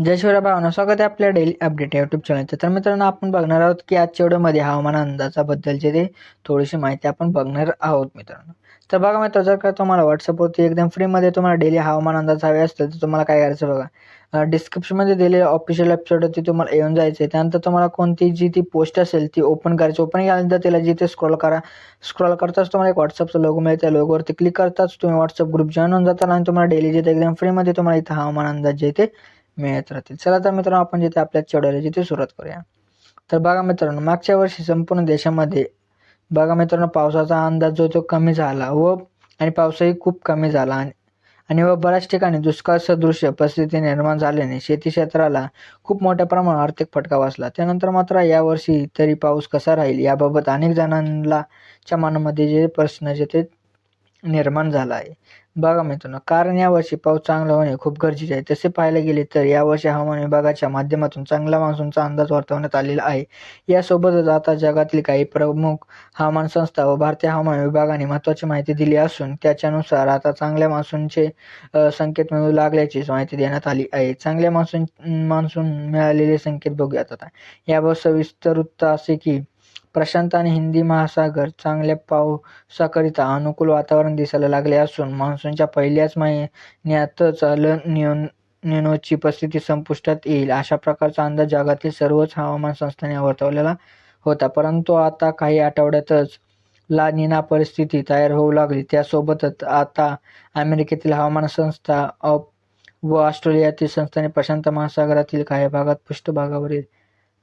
जय शिवराय भावना स्वागत आहे आपल्या डेली अपडेट युट्यूब चॅनलचं तर मित्रांनो आपण बघणार आहोत की आजच्या व्हिडिओमध्ये हवामान अंदाजाबद्दलची ते थोडीशी माहिती आपण बघणार आहोत मित्रांनो. तर बघा मित्र जर का तुम्हाला व्हॉट्सअपवरती एकदम फ्रीमध्ये तुम्हाला डेली हवामान अंदाज हवे असतील तर तुम्हाला काय करायचं बघा. डिस्क्रिप्शनमध्ये दिलेल्या ऑफिशियल वेबसाईटवरती तुम्हाला येऊन जायचं आहे त्यानंतर तुम्हाला कोणती जी ती पोस्ट असेल ती ओपन करायची. ओपन केल्यानंतर त्याला जिथे स्क्रॉल करा. स्क्रॉल करताच तुम्हाला एक व्हॉट्सअपचा लोगो मिळेल त्या लोगोवरती क्लिक करताच तुम्ही व्हॉट्सअप ग्रुप जॉईन होऊन जातात आणि तुम्हाला डेली जिथे एकदम फ्रीमध्ये तुम्हाला इथं हवामान अंदाज जे ते मिळत राहतील. चला तर मित्रांनो आपण जिथे आपल्या चढवले जिथे सुरुवात करूया. तर बघा मित्रांनो मागच्या वर्षी संपूर्ण देशामध्ये बघा मित्रांनो पावसाचा अंदाज जो तो कमी झाला व आणि पावसाही खूप कमी झाला आणि आणि व बऱ्याच ठिकाणी दुष्काळ सदृश्य परिस्थिती निर्माण झाल्याने शेती क्षेत्राला खूप मोठ्या प्रमाणात आर्थिक फटका बसला. त्यानंतर मात्र यावर्षी तरी पाऊस कसा राहील याबाबत अनेक जणांना च्या मनामध्ये जे प्रश्न जे ते निर्माण झाला आहे. बघा मित्रांनो कारण यावर्षी पाऊस चांगला होणे खूप गरजेचे आहे. तसे पाहायला गेले तर यावर्षी हवामान विभागाच्या माध्यमातून चांगला मान्सूनचा अंदाज वर्तवण्यात आलेला आहे. यासोबतच आता जगातील काही प्रमुख हवामान संस्था व भारतीय हवामान विभागाने महत्त्वाची माहिती दिली असून त्याच्यानुसार आता चांगल्या मान्सूनचे संकेत मिळू लागल्याची माहिती देण्यात आली आहे. चांगल्या मान्सून मान्सून मिळालेले संकेत बघूयात आता. याबाबत सविस्तर वृत्त असे की प्रशांत आणि हिंदी महासागर चांगल्या पावसाकरिता अनुकूल वातावरण दिसायला लागले असून मान्सूनच्या पहिल्याच महिन्यातच अल निनोची परिस्थिती संपुष्टात येईल. अशा प्रकारचा अंदाज जगातील सर्वच हवामान संस्थांनी वर्तवलेला होता. परंतु आता काही आठवड्यातच ला निना परिस्थिती तयार होऊ लागली. त्यासोबतच आता अमेरिकेतील हवामान संस्था व ऑस्ट्रेलियातील संस्थांनी प्रशांत महासागरातील काही भागात पृष्ठभागावरील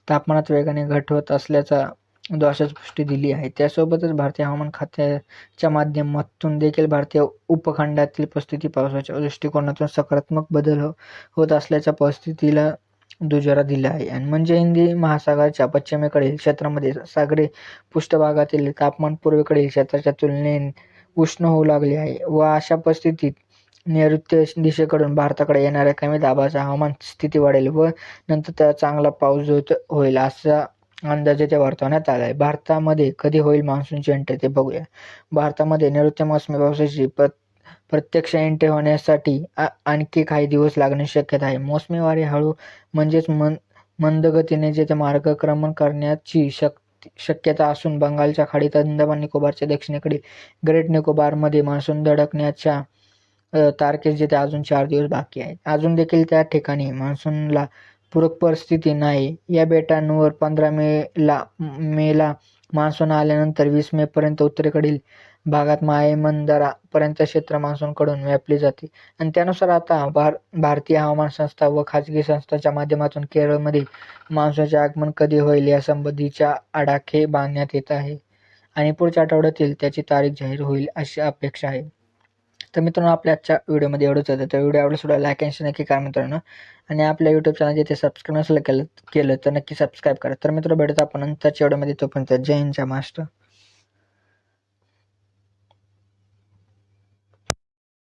तापमानात वेगाने घट होत असल्याचा अशाच पुष्टी दिली आहे. त्यासोबतच भारतीय हवामान खात्याच्या माध्यमातून देखील भारतीय उपखंडातील परिस्थिती पावसाच्या दृष्टिकोनातून सकारात्मक बदल हो-, होत असल्याच्या परिस्थितीला दुजोरा दिला आहे. आणि म्हणजे हिंदी महासागराच्या पश्चिमेकडील क्षेत्रामध्ये सागरी पृष्ठभागातील तापमान पूर्वेकडील क्षेत्राच्या तुलनेने उष्ण होऊ लागले आहे व अशा परिस्थितीत नैऋत्य दिशेकडून भारताकडे येणाऱ्या कमी दाबाचा हवामान स्थिती वाढेल व नंतर त्या चांगला पाऊस होईल असा अंदाजे ते वर्तवण्यात आला आहे भारतामध्ये कधी होईल मान्सूनची एंट्री ते बघूया. भारतामध्ये नैऋत्य मोसमी पावसाची प्र प्रत्यक्ष एंट्री होण्यासाठी आणखी काही दिवस लागण्याची शक्यता आहे. मोसमी वारे हळू म्हणजेच मन मंदगतीने जेथे मार्गक्रमण करण्याची शक शक्यता असून बंगालच्या खाडीत अंदमान निकोबारच्या दक्षिणेकडील ग्रेट निकोबारमध्ये मान्सून धडकण्याच्या तारखेस जिथे अजून चार दिवस बाकी आहेत. अजून देखील त्या ठिकाणी मान्सूनला पूरक परिस्थिती नाही. या बेटांवर पंधरा मेला मेला मान्सून आल्यानंतर वीस मेपर्यंत उत्तरेकडील भागात पर्यंत क्षेत्र मान्सूनकडून व्यापली जाते. आणि त्यानुसार आता भार भारतीय हवामान संस्था व खाजगी संस्थांच्या माध्यमातून केरळमध्ये मान्सूनचे आगमन कधी होईल यासंबंधीच्या आडाखे बांधण्यात येत आहे. आणि पुढच्या आठवड्यातील त्याची तारीख जाहीर होईल अशी अपेक्षा आहे. तर मित्रांनो आपल्या आजच्या व्हिडिओमध्ये एवढंच होतं तर व्हिडिओ आवडला सुद्धा लाईक आणि नक्की करा मित्रांनो. आणि आपल्या यूट्यूब चॅनल जिथे सबस्क्राईब नसलं केलं केलं तर नक्की सबस्क्राईब करा. तर मित्र भेटत आपण नंतरच्या व्हिडिओमध्ये. तोपर्यंत जय हिंद जय महाराष्ट्र.